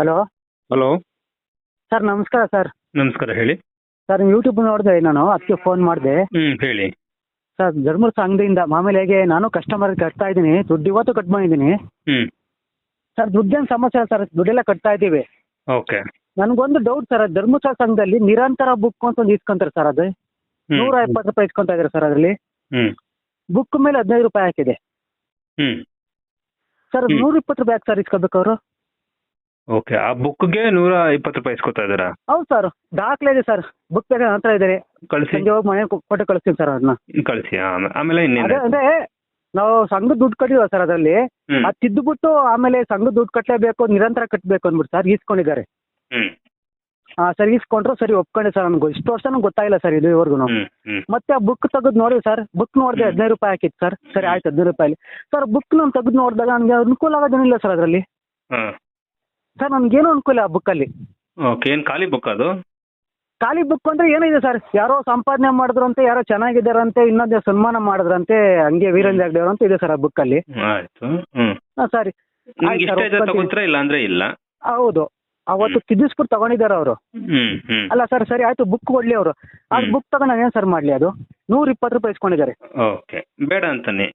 Hello? Hello? Sir ನಮಸ್ಕಾರ sir. ನಮಸ್ಕಾರ ಹೇಳಿ. ಸರ್ ಯೂಟ್ಯೂಬ್ ನೋಡಿದೆ ನಾನು ಅದಕ್ಕೆ ಫೋನ್ ಮಾಡಿದೆ. ಹ್ಮ್ ಹೇಳಿ. ಸರ್ ಧರ್ಮಸ್ಥಳ ಅಂಗಡಿಯಿಂದ ಮಾಮೂಲಿ ಹೇಗೆ ನಾನು ಕಸ್ಟಮರ್ ಕಟ್ತಾ ಇದ್ದೀನಿ ದುಡ್ಡು ಇವತ್ತು ಕಟ್ ಮಾಡಿದ್ದೀನಿ. ಹ್ಮ್. ಸರ್ ದುಡ್ಡೇನು ಸಮಸ್ಯೆ ಇಲ್ಲ ಸರ್ ದುಡ್ಡೆಲ್ಲ ಕಟ್ತಾ ಇದ್ದೀವಿ. ಓಕೆ. ನನಗೊಂದು ಡೌಟ್ ಸರ್ ಧರ್ಮಸ್ಥಳ ಸಂಘದಲ್ಲಿ ನಿರಂತರ ಬುಕ್ ಅಂತ ಒಂದು ಇಸ್ಕೊಂತಾರೆ ಸರ್ ಅದು. ನೂರ ಎಪ್ಪತ್ತು ರೂಪಾಯಿ ಇಸ್ಕೊಂತಾ ಇದ್ದಾರೆ ಸರ್ ಅದರಲ್ಲಿ. ಹ್ಮ್. ಬುಕ್ ಮೇಲೆ ಹದಿನೈದು ರೂಪಾಯಿ ಹಾಕಿದೆ. ಹ್ಮ್. ಸರ್ ಹ್ಮ್. ನೂರ ಇಪ್ಪತ್ತು ರೂಪಾಯಿ ಯಾಕೆ ಸರ್ ಇಸ್ಕೋಬೇಕು ಅವರು? ಓಕೆ ಆ ಬುಕ್ಗೆ ನೂರ ಇಪ್ಪತ್ತು ರೂಪಾಯಿ ಇಸ್ಕೊತಾ ಇದ್ದೀರಾ? ಹೌದು ಸರ್ ದಾಖಲೆ ಇದೆ ಸರ್ ಬುಕ್ ಬೇಕಾದ್ರೆ ನನ್ನ ಹತ್ರ ಇದೆ. ಕಳಿಸಿ. ಸಂಜೆ ಹೋಗಿ ಮನೆ ಕೊಟ್ಟು ಕಳಿಸ್ತೀನಿ ಸರ್ ಅದನ್ನ ಕಳಿಸಿ. ಆಮೇಲೆ ಇನ್ನೇನು? ಅದೇ ಅಂದ್ರೆ ನಾವು ಸಂಘದ ದುಡ್ಡು ಕಟ್ಟಿದ್ವ ಸರ್ ಅದರಲ್ಲಿ. ಹ್ಮ್. ಅದು ತಿದ್ದುಬಿಟ್ಟು ಆಮೇಲೆ ಸಂಘದ ದುಡ್ಡು ಕಟ್ಟಲೇಬೇಕು ನಿರಂತರ ಕಟ್ಟಬೇಕು ಅಂದ್ಬಿಟ್ಟು ಸರ್ ಈಸ್ಕೊಂಡಿದ್ದಾರೆ. ಹ್ಮ್. ಆ ಸರ್ ಈಸ್ಕೊಂಡ್ರು ಸರಿ ಒಪ್ಕೊಂಡೆ ಸರ್ ನನಗೆ. ಇಷ್ಟು ವರ್ಷನೂ ಗೊತ್ತಾಗಿಲ್ಲ ಸರ್ ಇದುವರೆಗೂ ಹ್ಮ್ ಹ್ಮ್. ಮತ್ತೆ ಆ ಬುಕ್ ತೆಗೆದು ನೋಡಿ ಸರ್ ಬುಕ್ ನೋಡಿದೆ ಹ್ಮ್. ಹದಿನೈದು ರೂಪಾಯಿ ಹಾಕಿತ್ತು ಸರ್ ಸರಿ ಆಯ್ತು ಹದಿನೈದು ರೂಪಾಯಿ ಸರ್ ಬುಕ್ ನಾನು ತೆಗೆದು ನೋಡಿದಾಗ ನನಗೆ ಅನುಕೂಲ ಆಗೋದೇನಿಲ್ಲ ಸರ್ ಅದರಲ್ಲಿ. ಹಾಂ. ಸರ್ ನನಗೇನು ಅನುಕೂಲ ಆ ಬುಕ್ಕಲ್ಲಿ ಓಕೆ ಏನು ಖಾಲಿ ಬುಕ್ ಅದು? ಖಾಲಿ ಬುಕ್ ಅಂದ್ರೆ ಏನಿದೆ ಸರ್ ಯಾರೋ ಸಂಪಾದನೆ ಮಾಡಿದ್ರಂತೆ ಯಾರೋ ಚೆನ್ನಾಗಿದ್ದಾರಂತೆ ಇನ್ನೊಂದೇ ಸನ್ಮಾನ ಮಾಡಿದ್ರಂತೆ ಹಂಗೆ ವೀರೇಂದ್ರ ಹೆಗ್ಡೆ ಅಂತ ಇದೆ ಸರ್ ಆ ಬುಕ್ಕಲ್ಲಿ ಆಯ್ತು ಹ್ಮ್. ಹಾಂ ಸರಿ. ನಿಮ್ಗೆ ಇಷ್ಟ ಸರ್, ಇದೆ ಒಪ್ಕೊತೀನಿ. ತಗೋತೀರಾ ಇಲ್ಲ ಅಂದ್ರೆ ಇಲ್ಲ? ಹೌದು. ಅವತ್ತು ತಿದ್ದಿಸ್ಬಿಟ್ಟು ತಗೊಂಡಿದ್ದಾರೆ ಅವರು. ಹ್ಮ್ ಹ್ಮ್. ಅಲ್ಲ ಸರ್ ಸರಿ ಆಯ್ತು ಬುಕ್ ಕೊಡ್ಲಿ ಅವರು. ಆ ಬುಕ್ ತಗೊಂಡ್ ನಾನು ಏನು ಸರ್ ಮಾಡ್ಲಿ ಅದು? ನೂರ ಇಪ್ಪತ್ತು ರೂಪಾಯಿ ಇಸ್ಕೊಂಡಿದ್ದಾರೆ. ಓಕೆ ಬೇಡ ಅಂತಾನೆ.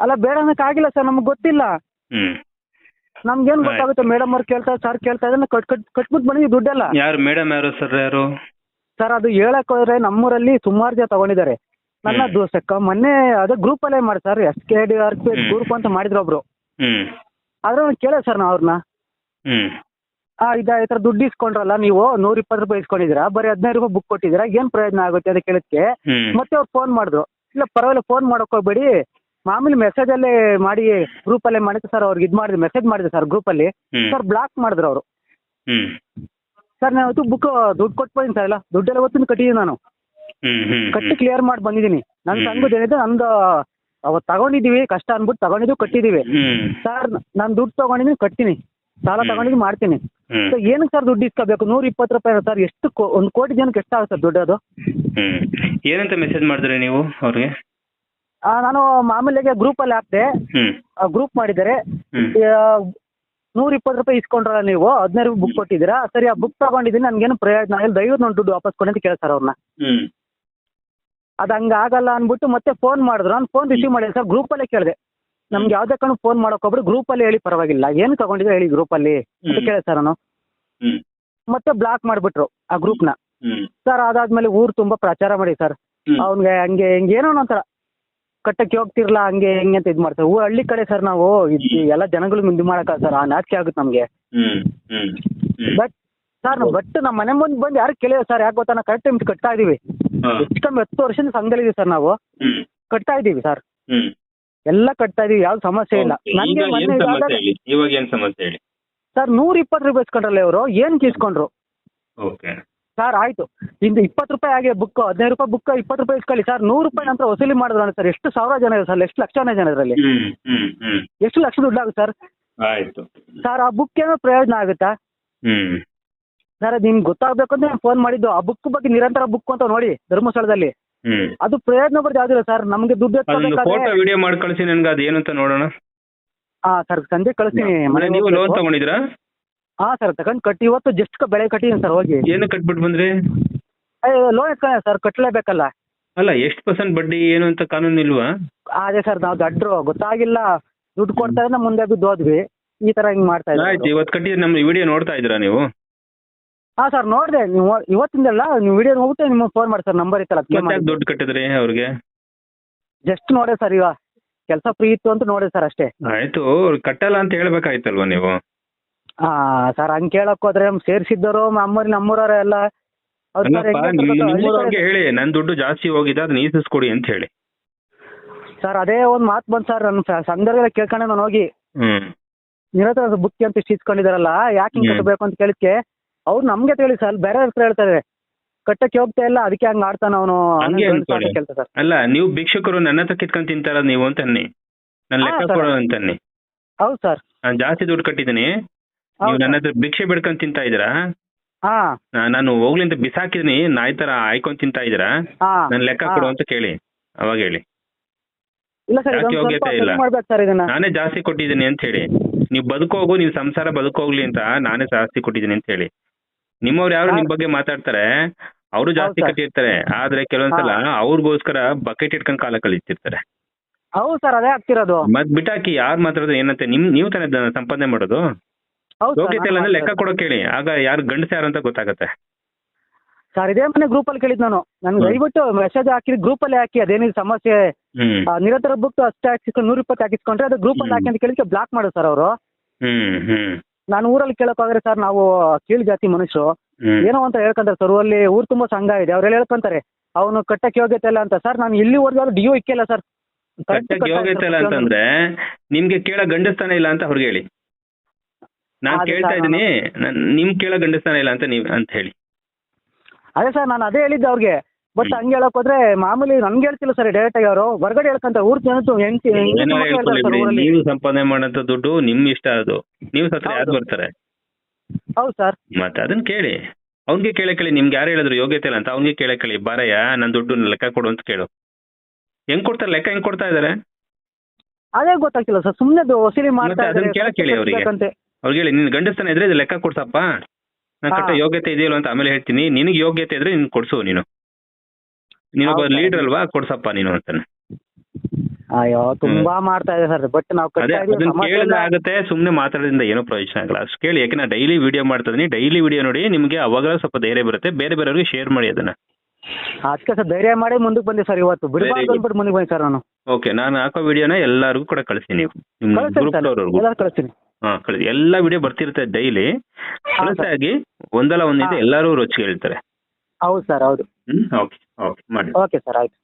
ಅಲ್ಲ ಬೇಡ ಅಂತ ಆಗಿಲ್ಲ ಸರ್ ನಮ್ಗೆ ಗೊತ್ತಿಲ್ಲ. ಹ್ಮ್. ನಮ್ಗೇನು. ಗೊತ್ತಾಗುತ್ತೆ? ಮೇಡಮ್ ಅವ್ರು ಕೇಳ್ತಾರೆ ಸರ್ ಕೇಳ್ತಾ ಇದ್ರೆ ಕಟ್ ಕಟ್ ಕಟ್ಬಿಟ್ಟು ಬಂದಿದ್ದೀವಿ ದುಡ್ಡೆಲ್ಲ. ಯಾರು ಮೇಡಮ್ ಯಾರು ಸರ್ ಯಾರು? ಸರ್ ಅದು ಹೇಳಕ್ ಹೋದ್ರೆ ನಮ್ಮೂರಲ್ಲಿ ಸುಮಾರು ಜನ ತಗೊಂಡಿದ್ದಾರೆ. ನನ್ನ ಹ್ಮ್. ದೋಸ್ತಕ್ಕ ಮೊನ್ನೆ ಅದೇ ಗ್ರೂಪಲ್ಲೇ ಮಾಡಿ sir S K D R P ಹ್ಮ್. ಗ್ರೂಪ್ ಅಂತ ಮಾಡಿದ್ರು ಒಬ್ರು. ಹ್ಮ್. ಆದ್ರೆ ಅವ್ನು ಕೇಳ ಸರ್ ನಾ ಅವ್ರನ್ನ ಹ್ಮ್. ಆ ಇದ ಈ ತರ ದುಡ್ಡು ಇಸ್ಕೊಂಡ್ರಲ್ಲ ನೀವು ನೂರ ಇಪ್ಪತ್ತು ರೂಪಾಯಿ ಇಸ್ಕೊಂಡಿದ್ರಾ ಬರೀ ಹದಿನೈದು ರೂಪಾಯಿ ಬುಕ್ ಕೊಟ್ಟಿದ್ದೀರಾ ಏನ್ ಪ್ರಯೋಜನ ಆಗುತ್ತೆ ಅಂತ ಕೇಳಕ್ಕೆ ಹ್ಮ್. ಮತ್ತೆ ಅವ್ರು ಫೋನ್ ಮಾಡಿದ್ರು. ಇಲ್ಲ ಪರವಾಗಿಲ್ಲ ಫೋನ್ ಮಾಡಕ್ ಹೋಗ್ಬೇಡಿ. ಮಾಮೂಲಿ ಮೆಸೇಜ್ ಅಲ್ಲೇ ಮಾಡಿ ಗ್ರೂಪ್ ಗ್ರೂಪಲ್ಲೇ ಮಾಡಿದ್ದು ಸರ್ ಅವ್ರಿಗೆ ಇದು ಮಾಡಿದೆ ಮೆಸೇಜ್ ಮಾಡಿದ್ರು ಸರ್ ಗ್ರೂಪ್ ಅಲ್ಲಿ. ಸರ್ ಬ್ಲಾಕ್ ಮಾಡಿದ್ರು ಅವರು. ಹ್ಮ್. ಸರ್ ನಾನು ಇವತ್ತು ಬುಕ್ ದುಡ್ಡು ಕೊಟ್ಟು ಬಂದಿನಿ ಸರ್ ಎಲ್ಲ. ದುಡ್ಡೆಲ್ಲ ಗೊತ್ತಿನ ಕಟ್ಟಿದ್ದೀನಿ ನಾನು. ಹ್ಮ್ ಹ್ಮ್ ಕಟ್ಟಿ ಕ್ಲಿಯರ್ ಮಾಡಿ ಬಂದಿದ್ದೀನಿ. ನನ್ನ ಹ್ಮ್. ಏನಿದೆ ನಂದು ಅವತ್ತು ತಗೊಂಡಿದೀವಿ ಕಷ್ಟ ಅಂದ್ಬಿಟ್ಟು ತಗೊಂಡಿದ್ದು ಕಟ್ಟಿದೀವಿ. ಹ್ಮ್. ಸರ್ ನಾನು ದುಡ್ಡು ತಗೊಂಡಿದ್ದೀನಿ ಕಟ್ತೀನಿ ಸಾಲ ಹ್ಮ್. ತಗೊಂಡಿದ್ದು ಮಾಡ್ತೀನಿ. ಹ್ಮ್. ಸೊ ಏನಕ್ಕೆ ಸರ್ ದುಡ್ಡು ಇಸ್ಕೋಬೇಕು? ನೂರ ಇಪ್ಪತ್ತು ರೂಪಾಯಿ ಸರ್ ಎಷ್ಟು ಒಂದು ಕೋಟಿ ಜನಕ್ಕೆ ಎಷ್ಟಾಗುತ್ತೆ ಸರ್ ದುಡ್ಡು ಅದು? ಹ್ಮ್. ಏನಂತ ಮೆಸೇಜ್ ಮಾಡಿದ್ರಿ ನೀವು ಅವ್ರಿಗೆ? ಆ, ನಾನು ಮಾಮೂಲಿಗೆ ಗ್ರೂಪಲ್ಲಿ ಹಾಕ್ದೆ ಹ್ಮ್. ಗ್ರೂಪ್ ಮಾಡಿದ್ದಾರೆ. ಹ್ಮ್. ನೂರ ಇಪ್ಪತ್ತು ರೂಪಾಯಿ ಇಸ್ಕೊಂಡ್ರಲ್ಲ ನೀವು ಹದಿನೈದು ರೂಪಾಯಿ ಬುಕ್ ಕೊಟ್ಟಿದ್ದೀರಾ? ಸರಿ ಆ ಬುಕ್ ತಗೊಂಡಿದ್ದೀನಿ ನನಗೇನು ಪ್ರಯೋಜನ ಇಲ್ಲ. ದಯವಿಟ್ಟು ನನ್ನ ದುಡ್ಡು ವಾಪಸ್ ಕೊಡಿ ಅಂತ ಕೇಳ್ತಾರೆ ಅವ್ರನ್ನ. ಹ್ಮ್. ಅದು ಹಂಗೆ ಆಗಲ್ಲ ಅಂದ್ಬಿಟ್ಟು ಮತ್ತೆ ಫೋನ್ ಮಾಡಿದ್ರು. ನಾನು ಫೋನ್ ರಿಸೀವ್ ಮಾಡಿದೆ ಸರ್ ಗ್ರೂಪಲ್ಲೇ ಕೇಳಿದೆ. ನಮ್ಗೆ ಯಾವುದೇ ಕಾರಣ ಫೋನ್ ಮಾಡೋಕೆ ಗ್ರೂಪ್ ಗ್ರೂಪಲ್ಲಿ ಹೇಳಿ ಪರವಾಗಿಲ್ಲ. ಏನು ತಗೊಂಡಿದ್ರೆ ಹೇಳಿ ಗ್ರೂಪಲ್ಲಿ ಅಂತ ಹ್ಮ್. ಕೇಳಿದೆ ಸರ್ ನಾನು ಹ್ಮ್. ಮತ್ತೆ ಬ್ಲಾಕ್ ಮಾಡಿಬಿಟ್ರು ಆ ಗ್ರೂಪ್ನ ಹ್ಮ್. ಸರ್ ಅದಾದ್ಮೇಲೆ ಊರು ತುಂಬಾ ಪ್ರಚಾರ ಮಾಡಿ ಸರ್. ಹ್ಮ್. ಅವ್ನಿಗೆ ಹಂಗೆ ಹಿಂಗೆ ಏನೋ ಒಂಥರ. ಕಟ್ಟಕ್ಕೆ ಹೋಗ್ತಿರ್ಲ ಹಂಗೆ ಹಿಂಗೆ ಅಂತ ಇದು ಮಾಡ್ತಾರೆ. ಓ ಹಳ್ಳಿ ಕಡೆ ಸರ್ ನಾವು ಇದ್ ಎಲ್ಲ ಜನಗಳು ಮುಂದೆ ಮಾಡಕ ಸರ್ ಆ ನಾಚಿಕೆ ಆಗುತ್ತೆ ನಮಗೆ. ಹ್ಮ್ ಹ್ಮ್ ಹ್ಮ್. ಬಟ್ ಸರ್ ಬಟ್ ನಮ್ಮ ಮನೆ ಮುಂದೆ ಬಂದು ಯಾರು ಕೇಳಿಲ್ಲ ಸರ್ ಯಾಕೆ ಗೊತ್ತಾ? ನಾವು ಕರೆಕ್ಟ್ ಟೈಮ್ ಕಟ್ತಾ ಇದೀವಿ. ಹಾ. ಹೆಚ್ಚು ಕಮ್ಮಿ ಹತ್ತು ವರ್ಷದಿಂದ ಸಂಘದಲ್ಲಿದ್ದೀವಿ ಸರ್ ನಾವು. ಹ್ಮ್. ಕಟ್ತಾ ಇದೀವಿ ಸರ್ ಹ್ಮ್. ಎಲ್ಲ ಕಟ್ತಾ ಇದೀವಿ ಯಾವ ಸಮಸ್ಯೆ ಇಲ್ಲ. Okay. ನನಗೆ ಈಗ ಏನ್ ಮೊನ್ನೆ ಸಮಸ್ಯೆ ಇದಾದಾಗ ಹೇಳಿ? ಇವಾಗ ಏನ್ ಸಮಸ್ಯೆ ಹೇಳಿ? ಸರ್ ನೂರ ಇಪ್ಪತ್ತು ರೂಪಾಯಿ ಇಸ್ಕೊಂಡ್ರಲ್ಲ ಇವರು ಏನ್ ಕೀಸ್ಕೊಂಡ್ರು? ಓಕೆ. ಸರ್ ಆಯ್ತು. ಇಂದು ಇಪ್ಪತ್ತು ರೂಪಾಯಿ ಆಗಿ ಬುಕ್ ಹದಿನೈದು ರೂಪಾಯಿ ಬುಕ್ ಇಪ್ಪತ್ತು ರೂಪಾಯಿ ಇಸ್ಕೊಳ್ಳಿ ಸರ್ ನೂರು ರೂಪಾಯಿ ನಂತರ ವಸೂಲಿ ಮಾಡಿದ್ರು ಸರ್ ಎಷ್ಟು ಸಾವಿರ ಜನ ಇದೆ ಸರ್ ಎಷ್ಟು ಲಕ್ಷ ಜನ ಇದರಲ್ಲಿ ಎಷ್ಟು ಲಕ್ಷ ದುಡ್ಡು ಆಗುತ್ತೆ ಸರ್ ಆಯ್ತು. ಸರ್ ಆ ಬುಕ್ ಏನೋ ಪ್ರಯೋಜನ ಆಗುತ್ತಾ? ಸರ್ ನಿಮ್ಗೆ ಗೊತ್ತಾಗಬೇಕು ಅಂತ ನಾನು ಫೋನ್ ಮಾಡಿದ್ದು. ಆ ಬುಕ್ ಬಗ್ಗೆ ನಿರಂತರ ಬುಕ್ ಅಂತ ನೋಡಿ ಧರ್ಮಸ್ಥಳದಲ್ಲಿ. ಅದು ಪ್ರಯೋಜನ ಬರೋದು ಯಾವ್ದಿಲ್ಲ ಸರ್ ನಮಗೆ ದುಡ್ಡು ಫೋಟೋ ವಿಡಿಯೋ ಮಾಡಿ ಕಳಿಸಿ ನನ್ಗೆ ಅಂತ ನೋಡೋಣ? ಹಾ ಸರ್ ಸಂಜೆ ಕಳಿಸ್ತೀನಿ. ನೀವು ಲೋನ್ ತಗೊಂಡಿದ್ರಾ ಹಾಂ ಸರ್ ತಗೊಂಡ್ ಕಟ್ಟಿ ಇವತ್ತು ಜಸ್ಟ್ ಬೆಳೆ ಕಟ್ಟಿದ್ದೀನಿ ಸರ್ ಹೋಗಿ. ಏನು ಕಟ್ಬಿಟ್ಟು ಬಂದ್ರಿ? ಲೋನ್ ಎತ್ಕೊಂಡೆ ಸರ್ ಕಟ್ಟಲೇಬೇಕಲ್ಲ ಅಲ್ಲ ಎಷ್ಟು ಪರ್ಸೆಂಟ್ ಬಡ್ಡಿ ಏನು ಅಂತ ಕಾನೂನು ಇಲ್ವಾ? ಅದೇ ಸರ್ ನಾವ್ ದಡ್ರು ಗೊತ್ತಾಗಿಲ್ಲ. ದುಡ್ಡು ಕೊಡ್ತಾ ಇದ್ರೆ ಮುಂದೆ ಬಿದ್ದು ಹೋದ್ವಿ. ಈ ತರ ಹಿಂಗ್ ಮಾಡ್ತಾ ಆಯ್ತು ಇವತ್ತು ಕಟ್ಟಿದ್ರೆ ನಮ್ಮ ವಿಡಿಯೋ ನೋಡ್ತಾ ಇದ್ದೀರಾ ನೀವು? ಹಾ ಸರ್ ನೋಡಿದೆ. ನೀವು ಇವತ್ತಿಂದಲ್ಲ ನೀವು ವಿಡಿಯೋ ನೋಡ್ಬಿಟ್ಟು ನಿಮಗೆ ಫೋನ್ ಮಾಡಿ ಸರ್ ನಂಬರ್ ಇತ್ತಲ್ಲ ಮತ್ತೆ ಯಾಕೆ ದುಡ್ಡು ಕಟ್ಟಿದ್ರಿ ಅವ್ರಿಗೆ? ಜಸ್ಟ್ ನೋಡೆ ಸರ್ ಇವಾಗ. ಕೆಲಸ ಫ್ರೀ ಇತ್ತು ಅಂತ ನೋಡೆ ಸರ್ ಅಷ್ಟೇ. ಆಯ್ತು ಅವ್ರು ಕಟ್ಟಲ್ಲ ಅಂತ ಹೇಳ್ಬೇಕಾಯ್ತಲ್ವಾ ನೀವು? ಹಾಂ ಸರ್ ಹಂಗ್ ಕೇಳಕ್ ಹೋದ್ರೆ ಸೇರ್ಸಿದ್ದವರು ಅಮ್ಮರಿ ನಮ್ಮೂರವ್ರೆ ಎಲ್ಲ ಅವ್ರು ಸರ್ ಅಲ್ಲಪ್ಪ ಹೆಂಗೆ ನಿಮ್ಮ ಅಂತ ಗೊತ್ತಾ? ಹಳ್ಳಿ ನಿಮ್ಮೂರವ್ರಿಗೆ ಹೇಳಿ ನನ್ ದುಡ್ಡು ಜಾಸ್ತಿ ಹೋಗಿದೆ ಅದನ್ನ ಈಸಿಸ್ಕೊಡಿ ಅಂತ ಹೇಳಿ. ಸರ್ ಅದೇ ಒಂದ್ ಮಾತು ಬಂತು ಸರ್ ನನ್ನ ಸಂದರ್ಭದಲ್ಲಿ ಕೇಳ್ಕೊಂಡೆ ನಾನು ಹೋಗಿ. ಹ್ಮ್. ನಿರತರ ಬುಕ್ ಅಂತ ಇಷ್ಟು ಇಸ್ಕೊಂಡಿದಾರಲ್ಲ ಯಾಕೆ ಹಿಂಗ್ ಹ್ಮ್. ಕಟ್ಟಬೇಕು ಅಂತ ಕೇಳಿದ್ಕೆ ಅವ್ರು ನಮ್ಗೆ ತಿಳಿ ಸರ್ ಬೇರೆ ಹತ್ರ ಹೇಳ್ತಾರೆ. ಕಟ್ಟಕ್ಕೆ ಹೋಗ್ತಾ ಇಲ್ಲ ಅದಕ್ಕೆ ಹಂಗ್ ಆಡ್ತಾನ ಅವನು ಹಂಗೆ ಅನ್ಕೊಳ್ಳಿ. ಕೇಳ್ತಾರೆ ಸರ್. ಅಲ್ಲ ನೀವು ಭಿಕ್ಷಕರು ನನ್ನ ಹತ್ರ ಕಿತ್ಕೊಂಡ್ ತಿಂತಾರ ನೀವು ಅಂತ ಅನ್ನಿ ನಾನು ಹಾ, ಲೆಕ್ಕ ಸರ್. ಕೊಡೋ ಅಂತ ಅನ್ನಿ ಹೌದು ಸರ್. ನಾನು ಜಾಸ್ತಿ ದುಡ್ಡು ಕಟ್ಟಿದ್ದೀನಿ. ನೀವು ನನ್ನ ಹತ್ರ ಭಿಕ್ಷೆ ಬಿಡ್ಕೊಂಡ್ ತಿಂತಾ ಇದ್ದೀರಾ? ಹಾ. ನಾನು ಹೋಗ್ಲಿಂದ ಬಿಸಾಕಿದೀನಿ ನಾಯಿ ತರ ಆಯ್ಕೊಂಡ್ ತಿಂತಾ ಇದ್ದೀರಾ? ಹಾ ನನ್ ಲೆಕ್ಕ ಹಾ. ಕೊಡು ಅಂತ ಕೇಳಿ ಅವಾಗ ಹೇಳಿ. ಇಲ್ಲ ಸರ್ ಯಾಕೆ ಇದೊಂದು ಸ್ವಲ್ಪ ಇಲ್ಲ? ಸರಿ ಮಾಡ್ಬೇಕು ಸರ್ ಇದನ್ನ. ನಾನೇ ಜಾಸ್ತಿ ಕೊಟ್ಟಿದ್ದೀನಿ ಅಂತ ಹೇಳಿ. ನೀವು ಬದುಕೋಗು ನೀವು ಸಂಸಾರ ಬದುಕೋಗ್ಲಿ ಅಂತ ನಾನೇ ಜಾಸ್ತಿ ಕೊಟ್ಟಿದ್ದೀನಿ ಅಂತ ಹೇಳಿ. ನಿಮ್ಮವ್ರು ಯಾರು ನಿಮ್ ಬಗ್ಗೆ ಮಾತಾಡ್ತಾರೆ? ಅವರು ಜಾಸ್ತಿ ಹೌದು. ಕಟ್ಟಿರ್ತಾರೆ. ಆದ್ರೆ ಕೆಲವೊಂದ್ಸಲ ಅವ್ರಿಗೋಸ್ಕರ ಬಕೆಟ್ ಇಟ್ಕೊಂಡ್ ಕಾಲ ಕಳೀತಿರ್ತಾರೆ. ಹೌದು ಸರ್ ಅದೇ ಆಗ್ತಿರೋದು. ಮತ್ ಬಿಟ್ಟಾಕಿ ಯಾರು ಮಾತಾಡೋದು ಏನಂತೆ? ನಿಮ್ ನೀವು ತಾನೇ ದನ ಸಂಪಾದನೆ ಮಾಡೋದು? ಯೋಗ್ಯತೆ ಇಲ್ಲ ಅಂದ್ರೆ ಲೆಕ್ಕ ಕೊಡೋಕೆ ಹೇಳಿ ಆಗ ಯಾರು ಗಂಡಸ ಯಾರು ಅಂತ ಗೊತ್ತಾಗುತ್ತೆ. ಸರ್ ಇದೇ ಮನೆ ಗ್ರೂಪ್ ಅಲ್ಲಿ ಕೇಳಿದ್ ನಾನು. ನನ್ಗೆ. ದಯವಿಟ್ಟು ಮೆಸೇಜ್ ಹಾಕಿ ಗ್ರೂಪ್ ಅಲ್ಲಿ ಹಾಕಿ ಅದೇನಿದೆ ಸಮಸ್ಯೆ ಹ್ಮ್. ಆ, ನಿರಂತರ ಬುಕ್ ಅಷ್ಟೇ ಹಾಕಿಸ್ಕೊಂಡು ನೂರ ಇಪ್ಪತ್ತು ಹಾಕಿಸ್ಕೊಂಡ್ರೆ ಅದು ಗ್ರೂಪ್ ಅಲ್ಲಿ. ಹಾಕಿ ಅಂತ ಬ್ಲಾಕ್ ಮಾಡು ಸರ್ ಅವರು. ಹ್ಮ್ ಹ್ಮ್. ನಾನು ಊರಲ್ಲಿ ಕೇಳಕ್ ಹೋದ್ರೆ ಸರ್ ನಾವು ಕೀಳ್ ಜಾತಿ ಮನುಷ್ಯರು. ಹ್ಮ್. ಏನೋ ಅಂತ ಹೇಳ್ಕೊಂತಾರೆ ಸರ್ ಅಲ್ಲಿ ಊರ್ ತುಂಬಾ ಸಂಘ ಇದೆ. ಅವ್ರೆಲ್ಲ ಹೇಳ್ಕೊಂತಾರೆ ಅವನು ಕಟ್ಟಕ್ಕೆ ಯೋಗ್ಯತೆ ಇಲ್ಲ ಅಂತ. ಸರ್ ನಾನು ಇಲ್ಲಿವರೆಗೂ ಡಿಯೋ ಇಕ್ಕಿಲ್ಲ ಸರ್. ಕಟ್ಟಕ್ಕೆ ಯೋಗ್ಯತೆ ಇಲ್ಲ ಅಂತಂದ್ರೆ ನಿಮ್ಗೆ ಕೇಳೋ ಗಂಡಸ್ತಾನೆ ಇಲ್ಲ ಅಂತ ಅವ್ರಿಗೆ ಹೇಳಿ. ನಾನ್ ಕೇಳ್ತಾ ಇದ್ದೀನಿ. ನಿಮ್ ಕೇಳೋ ಗಂಡಸ್ತಾನ ಇಲ್ಲ ಅಂತ ನೀವ್ ಅಂತ ಹೇಳಿ. ಅದೇ ಸರ್ ನಾನು ಅದೇ ಹೇಳಿದ್ದೆ ಅವ್ರಿಗೆ. ಬಟ್. ಹಂಗೆ ಹೇಳಕ್ ಹೋದ್ರೆ ಮಾಮೂಲಿ ನಮ್ಗೆ ಹೇಳ್ತಿಲ್ಲ ಸರ್ ಡೈರೆಕ್ಟ್ ಆಗಿ ಅವರು. ಹೊರಗಡೆ ಹೇಳ್ಕಂತ ಊರ್ ಜನದ್ದು ಹೆಂಡತಿ ಊರಲ್ಲಿ. ನೀವು ಸಂಪಾದನೆ ಮಾಡೋಂಥ ದುಡ್ಡು ನಿಮ್ ಇಷ್ಟ ಅದು. ನೀವು ಸತ್ರ ಯಾರು. ಬರ್ತಾರೆ? ಹೌದು ಸರ್. ಮತ್ತೆ ಅದನ್ನ ಕೇಳಿ. ಅವ್ನ್ಗೆ ಕೇಳಿ ಕೇಳಿ ನಿಮ್ಗೆ ಯಾರು ಹೇಳಿದ್ರು ಯೋಗ್ಯತೆ ಇಲ್ಲ ಅಂತ ಅವ್ನ್ಗೆ ಕೇಳ ಕೇಳಿ. ಬಾರಯ್ಯ ನನ್ ದುಡ್ಡು ಲೆಕ್ಕ ಕೊಡು ಅಂತ ಕೇಳು. ಹೆಂಗ್ ಕೊಡ್ತಾರೆ? ಲೆಕ್ಕ ಹೆಂಗ್ ಕೊಡ್ತಾ ಇದಾರೆ? ಅದೇ ಗೊತ್ತಾಗ್ತಿಲ್ಲ ಸರ್ ಸುಮ್ಮನೆ ವಸೂಲಿ ಮಾಡ್ತಾ ಅದನ್ನ ಕೇಳಕ್ ಕೇಳಿ ಅವ್ರಿಗೆ. ಅವ್ರಿಗೆ ಹೇಳಿ ನಿನ್ ಗಂಡಸ್ತನ ಇದ್ರೆ ಇದು ಲೆಕ್ಕ ಕೊಡ್ಸಪ್ಪ. ನಾನು ಕಟ್ಟ ಯೋಗ್ಯತೆ ಇದೆಯಲ್ಲ ಅಂತ ಆಮೇಲೆ ಹೇಳ್ತೀನಿ. ನಿನಗೆ ಯೋಗ್ಯತೆ ಇದ್ರೆ ನೀನು ಕೊಡ್ಸು ನೀನು. ನೀನೊಬ್ಬ ಒಬ್ಬ ಲೀಡರ್ ಅಲ್ವಾ ಕೊಡ್ಸಪ್ಪ ನೀನು ಅಂತಾನೆ. ಅಯ್ಯೋ ತುಂಬಾ ಮಾಡ್ತಾ ಇದೆ ಸರ್. ಬಟ್ ನಾವು ಅದೇ ಅದನ್ನ ಕೇಳಿದ್ರೆ. ಆಗುತ್ತೆ ಸುಮ್ನೆ ಮಾತಾಡೋದ್ರಿಂದ ಏನು ಪ್ರಯೋಜನ ಆಗಲ್ಲ ಅಷ್ಟು ಕೇಳಿ ಯಾಕೆ ನಾ ಡೈಲಿ ವಿಡಿಯೋ ಮಾಡ್ತಾ ಇದೀನಿ ಡೈಲಿ ವಿಡಿಯೋ ನೋಡಿ ನಿಮಗೆ ಅವಾಗ ಸ್ವಲ್ಪ ಧೈರ್ಯ ಬರುತ್ತೆ. ಬೇರೆ ಬೇರೆಯವ್ರಿಗೆ ಶೇರ್ ಮಾಡಿ ಅದನ್ನ. ಅದಕ್ಕೆ ಸರ್ ಧೈರ್ಯ ಮಾಡಿ ಮುಂದಕ್ಕೆ ಬಂದೆ ಸರ್ ಇವತ್ತು. ಬಿಡಬಾರ್ದು good. ಅಂದ್ಬಿಟ್ಟು ಮುಂದಕ್ಕೆ ಬಂದೆ ಸರ್ ನಾನು. ಓಕೆ ನಾನು ಹಾಕೋ ವಿಡಿಯೋನ ಎಲ್ಲರಿಗೂ ಕೂಡ ಕಳಿಸ್ತೀನಿ ನೀವು. ನಿಮ್ಮ ಕಳಿಸ್ತೀನಿ ಗ್ರೂಪ್ ಸರ್ ಅವ್ರಿಗೂ ಎಲ್ಲರೂ ಕಳಿಸ್ತೀನಿ. ಹಾ ಕಳಿಸಿ ಎಲ್ಲ ವಿಡಿಯೋ ಬರ್ತಿರುತ್ತೆ ಡೈಲಿ. ಆಗಿ ಒಂದಲ್ಲ ಒಂದಿದೆ. ಎಲ್ಲರೂ ರೊಚ್ಚಿಗೆ ಹೇಳ್ತಾರೆ ಹೌದು ಸರ್ ಹೌದು ಹ್ಮ್ ಓಕೆ ಓಕೆ ಮಾಡಿ ಓಕೆ ಸರ್ ಆಯ್ತು